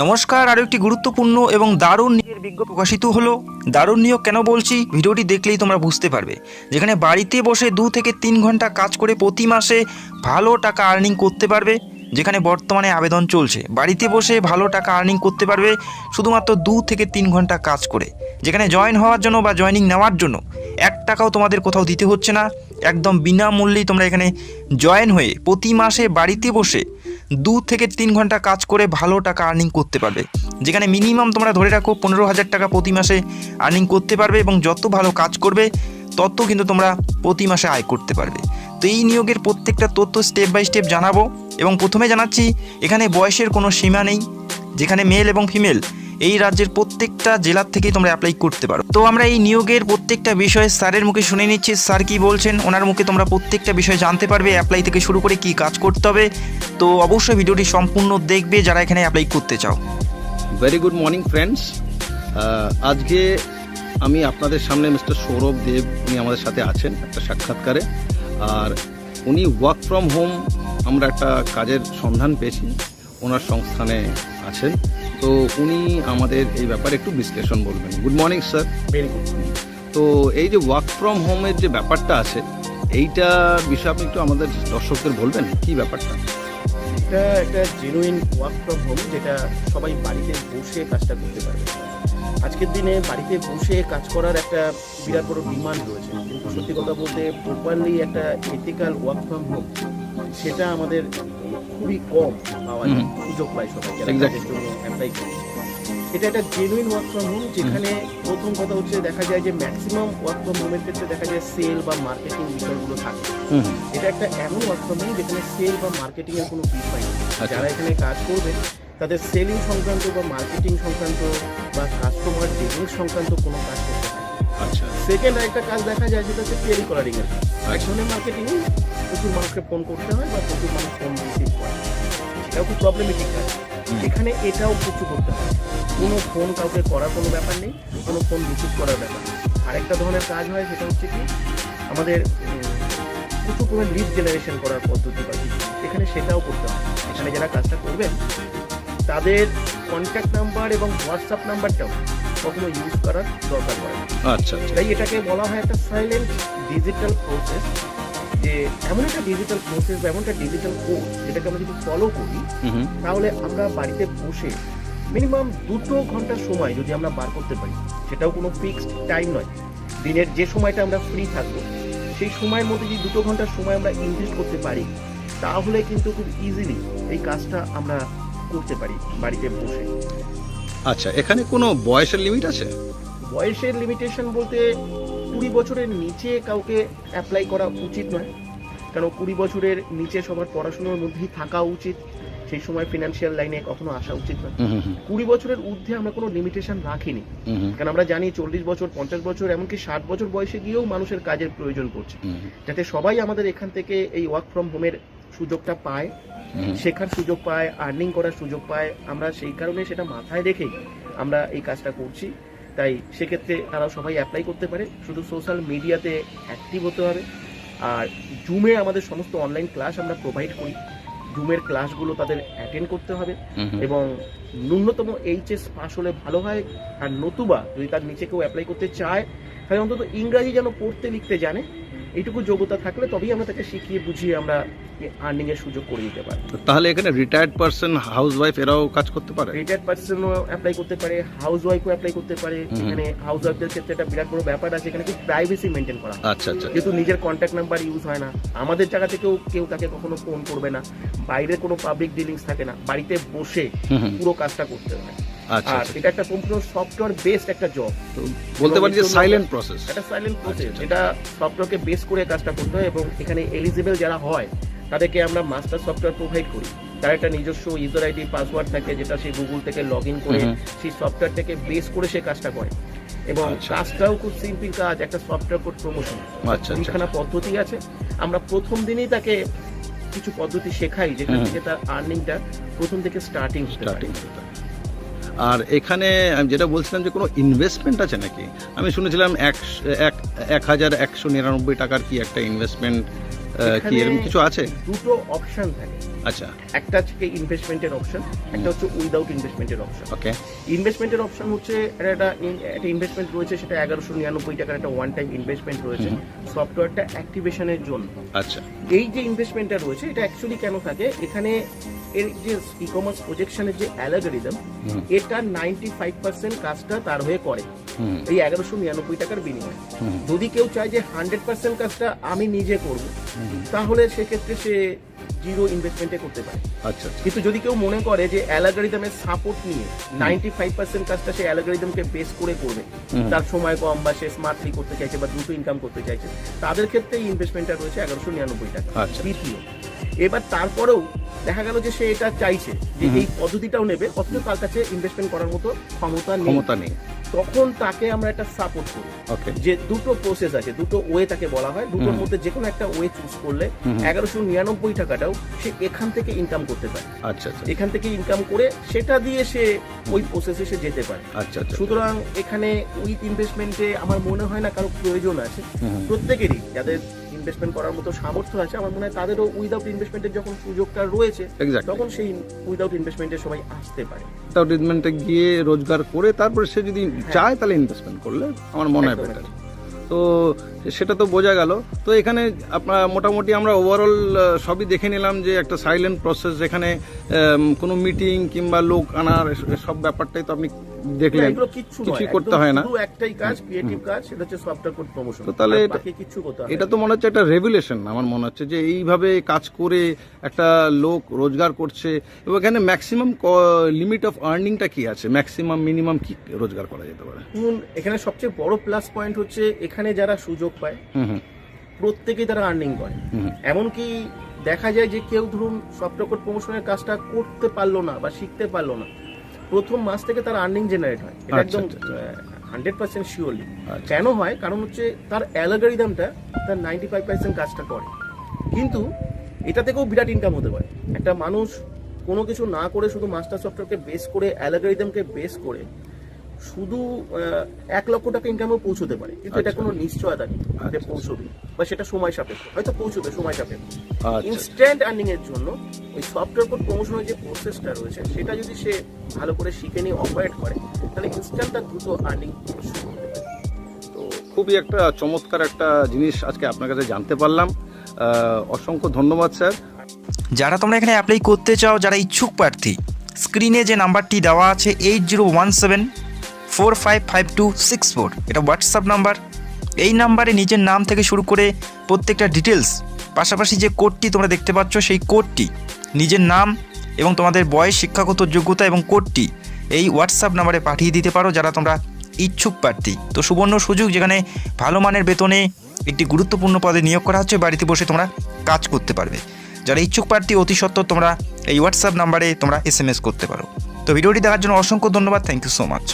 নমস্কার, আরও একটি গুরুত্বপূর্ণ এবং দারুণ নিয়োগের বিজ্ঞপ্তি প্রকাশিত হলো। দারুণ নিয়োগ কেন বলছি? ভিডিওটি দেখলেই তোমরা বুঝতে পারবে। যেখানে বাড়িতে বসে দু থেকে তিন ঘণ্টা কাজ করে প্রতি মাসে ভালো টাকা আর্নিং করতে পারবে, যেখানে বর্তমানে আবেদন চলছে। বাড়িতে বসে ভালো টাকা আর্নিং করতে পারবে শুধুমাত্র দু থেকে তিন ঘণ্টা কাজ করে, যেখানে জয়েন হওয়ার জন্য বা জয়েনিং নেওয়ার জন্য এক টাকাও তোমাদের কোথাও দিতে হচ্ছে না। একদম বিনামূল্যেই তোমরা এখানে জয়েন হয়ে প্রতি মাসে বাড়িতে বসে দু থেকে তিন ঘণ্টা কাজ করে ভালো টাকা আর্নিং করতে পারবে। যেখানে মিনিমাম তোমরা ধরে রাখো পনেরো হাজার টাকা প্রতি মাসে আর্নিং করতে পারবে এবং যত ভালো কাজ করবে, তত কিন্তু তোমরা প্রতি মাসে আয় করতে পারবে। তো এই নিয়োগের প্রত্যেকটা তথ্য স্টেপ বাই স্টেপ জানাব এবং প্রথমে জানাচ্ছি, এখানে বয়সের কোনো সীমা নেই, যেখানে মেল এবং ফিমেল এই রাজ্যের প্রত্যেকটা জেলার থেকেই তোমরা অ্যাপ্লাই করতে পারো। তো আমরা এই নিয়োগের প্রত্যেকটা বিষয়ে স্যারের মুখে শুনে নিচ্ছি। স্যার কি বলছেন? ওনার মুখে তোমরা প্রত্যেকটা বিষয় জানতে পারবে অ্যাপ্লাই থেকে শুরু করে কি কাজ করতে হবে। তো অবশ্যই ভিডিওটি সম্পূর্ণ দেখবে যারা এখানে অ্যাপ্লাই করতে চাও। ভেরি গুড মর্নিং ফ্রেন্ডস আজকে আমি আপনাদের সামনে মিস্টার সৌরভ দেব, উনি আমাদের সাথে আছেন, একটা সাক্ষাৎকারে। আর উনি ওয়ার্ক ফ্রম হোম আমরা একটা কাজের সন্ধান পেয়েছি। ওনার সংস্থানে আছেন। তো উনি আমাদের এই ব্যাপারে একটু বিশ্লেষণ বলবেন। Good morning sir very good তো এই যে ওয়ার্ক ফ্রম হোমের যে ব্যাপারটা আছে এইটা বিষয়ে আপনি একটু আমাদের দর্শকদের বলবেন কি ব্যাপারটা? এটা একটা জেনুইন ওয়ার্ক ফ্রম হোম যেটা সবাই বাড়িতে বসে কাজটা করতে পারবে। আজকের দিনে বাড়িতে বসে কাজ করার একটা বিরাট বড় ডিমান্ড রয়েছে। কিন্তু সত্যি কথা বলতে প্রপারলি একটা এথিক্যাল ওয়ার্ক ফ্রম হোম সেটা আমাদের খুবই কম পাওয়া যায় সুযোগ পায় সবাই জন্য অ্যাপ্লাই করে এটা একটা জেনুইন ওয়ার্ক ফ্রম হোম যেখানে প্রথম কথা হচ্ছে দেখা যায় যে ম্যাক্সিমাম ওয়ার্ক ফ্রম হোমের ক্ষেত্রে দেখা যায় সেল বা মার্কেটিং বিষয়গুলো থাকে। এটা একটা এমন ওয়ার্ক ফ্রম হোম যেখানে সেল বা মার্কেটিং এর কোনো ফিস পাই আচ্ছা। যারা এখানে কাজ করবে তাদের সেলিং সংক্রান্ত বা মার্কেটিং সংক্রান্ত বা কাস্টমার ডিলিং সংক্রান্ত কোনো কাজ করতে হয় আচ্ছা। সেকেন্ড একটা কাজ দেখা যায় সেটা হচ্ছে টেলিকলারিং এর কাজ। এক। ধরনের মার্কেটিং প্রচুর মানুষকে ফোন করতে হয় বা প্রচুর মানুষ ফোন রিসিভ করে। সেটাও খুব প্রবলেমেটিক কাজ। এখানে এটাও কিছু করতে হয়। কোনো ফোন কাউকে করার কোনো ব্যাপার নেই কোনো ফোন রিসিভ করার ব্যাপার নেই। আরেকটা ধরনের কাজ হয় সেটা হচ্ছে কি আমাদের প্রচুর পরিমাণ লিড জেনারেশন করার পদ্ধতি বা কিছু। এখানে সেটাও করতে হয়। এখানে যারা কাজটা করবেন তাদের কন্ট্যাক্ট নাম্বার এবং হোয়াটসঅ্যাপ নাম্বারটাও কখনো ইউজ করার দরকার পড়ে আচ্ছা আচ্ছা। তাই এটাকে বলা হয় একটা সাইলেন্ট ডিজিটাল প্রসেস যে এমন একটা ডিজিটাল প্রসেস বা এমন একটা ডিজিটাল কোড যেটাকে আমরা যদি ফলো করি তাহলে আমরা বাড়িতে বসে মিনিমাম দুটো ঘণ্টার সময় যদি আমরা বার করতে পারি সেটাও কোনো ফিক্সড টাইম নয়। দিনের যে সময়টা আমরা ফ্রি থাকব সেই সময়ের মধ্যে যদি দুটো ঘণ্টার সময় আমরা ইনভেস্ট করতে পারি তাহলে কিন্তু খুব ইজিলি এই কাজটা আমরা করতে পারি বাড়িতে বসে। আচ্ছা এখানে কোনো বয়সের লিমিট আছে? বয়সের লিমিটেশন বলতে কুড়ি বছরের নিচে কাউকে অ্যাপ্লাই করা উচিত নয়। কারণ কুড়ি বছরের নিচে সবার পড়াশোনার মধ্যেই থাকা উচিত সেই সময় ফিনান্সিয়াল লাইনে কখনো আসা উচিত নয়। কুড়ি বছরের ঊর্ধ্বে আমরা কোনো লিমিটেশন রাখিনি। কারণ আমরা জানি চল্লিশ বছর পঞ্চাশ বছর এমনকি ষাট বছর বয়সে গিয়েও মানুষের কাজের প্রয়োজন পড়ছে। যাতে সবাই আমাদের এখান থেকে এই ওয়ার্ক ফ্রম হোমের সুযোগটা পায় শেখার সুযোগ পায় আর্নিং করার সুযোগ পায় আমরা সেই কারণে সেটা মাথায় রেখেই আমরা এই কাজটা করছি। তাই সেক্ষেত্রে তারা সবাই অ্যাপ্লাই করতে পারে। শুধু সোশ্যাল মিডিয়াতে অ্যাক্টিভ হতে হবে। আর জুমে আমাদের সমস্ত অনলাইন ক্লাস আমরা প্রোভাইড করি। জুমের ক্লাসগুলো তাদের অ্যাটেন্ড করতে হবে। এবং ন্যূনতম এইচএস পাস হলে ভালো হয়। আর নতুবা যদি তার নিচে কেউ অ্যাপ্লাই করতে চায় তাহলে অন্তত ইংরাজি যেন পড়তে লিখতে জানে। এইটুকু যোগ্যতা থাকলে তবেই আমরা তাকে শিখিয়ে বুঝিয়ে আমরা আর্নিং এর সুযোগ করে দিতে পারি তাহলে এখানে রিটায়ার্ড পার্সন হাউস ওয়াইফ এরাও কাজ করতে পারে রিটায়ার্ড পার্সনও অ্যাপ্লাই করতে পারে হাউস ওয়াইফও অ্যাপ্লাই করতে পারে। এখানে হাউস ওয়াইফদের ক্ষেত্রে একটা বিরাট বড় ব্যাপার আছে এখানে খুব প্রাইভেসি মেনটেন করা হয়। আচ্ছা আচ্ছা যেহেতু নিজের কন্ট্যাক্ট নাম্বার ইউজ হয় না আমাদের জায়গা থেকেও কেউ তাকে কখনো ফোন করবে না বাইরে কোনো পাবলিক ডিলিংস থাকে না বাড়িতে বসে। পুরো কাজটা করতে হয় আচ্ছা আর আচ্ছা। এটা একটা সম্পূর্ণ সফটওয়্যার বেসড একটা জব বলতে পারি যে সাইলেন্ট প্রসেস একটা সাইলেন্ট প্রসেস আচ্ছা। এটা সফটওয়্যারকে বেস করে কাজটা করতে হয় এবং এখানে এলিজিবল যারা হয় তাদেরকে আমরা মাস্টার সফটওয়্যার প্রোভাইড করি। তার একটা নিজস্ব ইউজার আইডি পাসওয়ার্ড থাকে যেটা সে গুগল থেকে লগ ইন করে সেই সফটওয়্যারটাকে বেস করে সে কাজটা করে। এবং আচ্ছা। কাজটাও খুব সিম্পল কাজ একটা সফটওয়্যার কোড প্রমোশন আচ্ছা আচ্ছা। পদ্ধতি আছে। আমরা প্রথম দিনেই তাকে কিছু পদ্ধতি শেখাই যেখান থেকে তার আর্নিংটা প্রথম থেকে স্টার্টিং স্টার্টিং আর এখানে আমি যেটা বলছিলাম যে কোনো ইনভেস্টমেন্ট আছে নাকি? আমি শুনেছিলাম এক এক হাজার একশো নিরানব্বই টাকার কি একটা ইনভেস্টমেন্ট কি এরকম কিছু আছে? দুটো অপশন থাকে। আচ্ছা। একটা হচ্ছে ইনভেস্টমেন্টের অপশন একটা হচ্ছে উইদাউট ইনভেস্টমেন্টের অপশন ওকে ইনভেস্টমেন্টের অপশন হচ্ছে একটা একটা ইনভেস্টমেন্ট রয়েছে সেটা এগারোশো নিরানব্বই টাকার একটা ওয়ান টাইম ইনভেস্টমেন্ট রয়েছে সফটওয়্যারটা অ্যাক্টিভেশনের জন্য। আচ্ছা। এই যে ইনভেস্টমেন্টটা রয়েছে এটা অ্যাকচুয়ালি কেন থাকে? এখানে এর যে ই কমার্স প্রজেকশনের যে অ্যালাগরিদম এটা নাইনটি ফাইভ পার্সেন্ট কাজটা তার হয়ে করে এই এগারোশো নিরানব্বই টাকার বিনিময়ে। যদি কেউ চায় যে হান্ড্রেড পার্সেন্ট কাজটা আমি নিজে করব তাহলে সেক্ষেত্রে সে জিরো ইনভেস্টমেন্টে করতে পারে। আচ্ছা আচ্ছা। কিন্তু যদি কেউ মনে করে যে অ্যালাগরিদমের সাপোর্ট নিয়ে নাইনটি ফাইভ পার্সেন্ট কাজটা সে অ্যালাগরিদমকে বেস করে করবে তার সময় কম বা সে স্মার্টলি করতে চাইছে বা দ্রুত ইনকাম করতে চাইছে তাদের ক্ষেত্রে এই ইনভেস্টমেন্টটা রয়েছে এগারোশো নিরানব্বই টাকা। আচ্ছা। দ্বিতীয় এবার তারপরেও দেখা গেল যে সে এটা চাইছে যে এই পদ্ধতিটাও নেবে অথচ তার কাছে ইনভেস্টমেন্ট করার মতো ক্ষমতা নেই। ক্ষমতা নেই। তখন তাকে আমরা একটা সাপোর্ট করি। যে দুটো প্রসেস আছে দুটো ওয়ে তাকে বলা হয় দুটোর মধ্যে যে কোনো একটা ওয়ে চুজ করলে এগারোশো নিরানব্বই টাকাটাও সে এখান থেকে ইনকাম করতে পারে। আচ্ছা আচ্ছা। এখান থেকে ইনকাম করে সেটা দিয়ে সে ওই প্রসেসে সে যেতে পারে। আচ্ছা আচ্ছা সুতরাং এখানে উইথ ইনভেস্টমেন্টে আমার মনে হয় না কারও প্রয়োজন আছে। প্রত্যেকেরই যাদের ইনভেস্টমেন্ট করার মতো সামর্থ্য আছে। আমার মনে হয় তাদেরও উইদাউট ইনভেস্টমেন্টের যখন সুযোগটা রয়েছে. তখন সেই উইদাউট ইনভেস্টমেন্টে সবাই আসতে পারে। উইদাউট ট্রিটমেন্টে গিয়ে রোজগার করে তারপরে সে যদি চায় তাহলে ইনভেস্টমেন্ট করলে আমার মনে হয় বেটার তো সেটা তো বোঝা গেল। তো এখানে আপনার মোটামুটি আমরা ওভারঅল সবই দেখে নিলাম যে একটা সাইলেন্ট প্রসেস যেখানে কোনো মিটিং কিংবা লোক আনার সব ব্যাপারটাই তো আপনি দেখলেন। কিছুই করতে হয় না। একটাই কাজ ক্রিয়েটিভ কাজ সেটা হচ্ছে সফটওয়্যার কোড প্রমোশন তো তাহলে না। এটা তো মনে হচ্ছে একটা রেভুলেশন আমার মনে হচ্ছে যে এইভাবে কাজ করে একটা লোক রোজগার করছে। এবং এখানে ম্যাক্সিমাম লিমিট অফ আর্নিংটা কি আছে? ম্যাক্সিমাম মিনিমাম কি রোজগার করা যেতে পারে? এখানে সবচেয়ে বড় প্লাস পয়েন্ট হচ্ছে এখানে যারা সুযোগ পায়। হুম হুম। প্রত্যেকেই তারা আর্নিং করে। এমনকি দেখা যায় যে কেউ ধরুন সফটওয়্যার প্রমোশনের কাজটা করতে পারল না বা শিখতে পারল না প্রথম মাস থেকে তার আর্নিং জেনারেট হয়। এটা আচ্ছা, একদম হান্ড্রেড পার্সেন্ট শিওরলি। কেন হয়? কারণ হচ্ছে তার অ্যালগারিদমটা তার নাইনটি ফাইভ পার্সেন্ট কাজটা করে। কিন্তু এটা থেকেও বিরাট ইনকাম হতে পারে। একটা মানুষ কোনো কিছু না করে শুধু মাস্টার সফটওয়্যারকে বেস করে অ্যালগারিদমকে বেস করে শুধু এক লক্ষ টাকা ইনকামও পৌঁছতে পারে কিন্তু এটা আচ্ছা। কোনো নিশ্চয়তা নেই যে আচ্ছা। পৌঁছবে বা সেটা সময় সাপেক্ষ হয়তো পৌঁছবে সময় সাপেক্ষ। আচ্ছা। ইনস্ট্যান্ট আর্নিং এর জন্য ওই সফটওয়্যার কোড প্রমোশনের যে প্রসেসটা রয়েছে সেটা যদি সে ভালো করে শিখে নিয়ে অপারেট করে তাহলে ইনস্ট্যান্ট তার দ্রুত আর্নিং শুরু হতে পারে তো খুবই একটা চমৎকার একটা জিনিস আজকে আপনার কাছে জানতে পারলাম। অসংখ্য ধন্যবাদ স্যার। যারা তোমরা এখানে অ্যাপ্লাই করতে চাও যারা ইচ্ছুক প্রার্থী স্ক্রিনে যে নাম্বারটি দেওয়া আছে eight zero one seven four five five two six four এটা হোয়াটসঅ্যাপ নাম্বার এই নাম্বারে নিজের নাম থেকে শুরু করে প্রত্যেকটা ডিটেলস পাশাপাশি যে কোডটি তোমরা দেখতে পাচ্ছ, সেই কোডটি নিজের নাম এবং তোমাদের বয়স, শিক্ষাগত যোগ্যতা এবং কোডটি এই হোয়াটসঅ্যাপ নাম্বারে পাঠিয়ে দিতে পারো, যারা তোমরা ইচ্ছুক প্রার্থী। তো সুবর্ণ সুযোগ, যেখানে ভালো মানের বেতনে একটি গুরুত্বপূর্ণ পদে নিয়োগ করা হচ্ছে, বাড়িতে বসে তোমরা কাজ করতে পারবে। যারা ইচ্ছুক প্রার্থী, অতি সত্ত্বর তোমরা এই হোয়াটসঅ্যাপ নাম্বারে তোমরা এস করতে পারো। তো ভিডিওটি দেখার জন্য অসংখ্য ধন্যবাদ থ্যাংক ইউ সো মাচ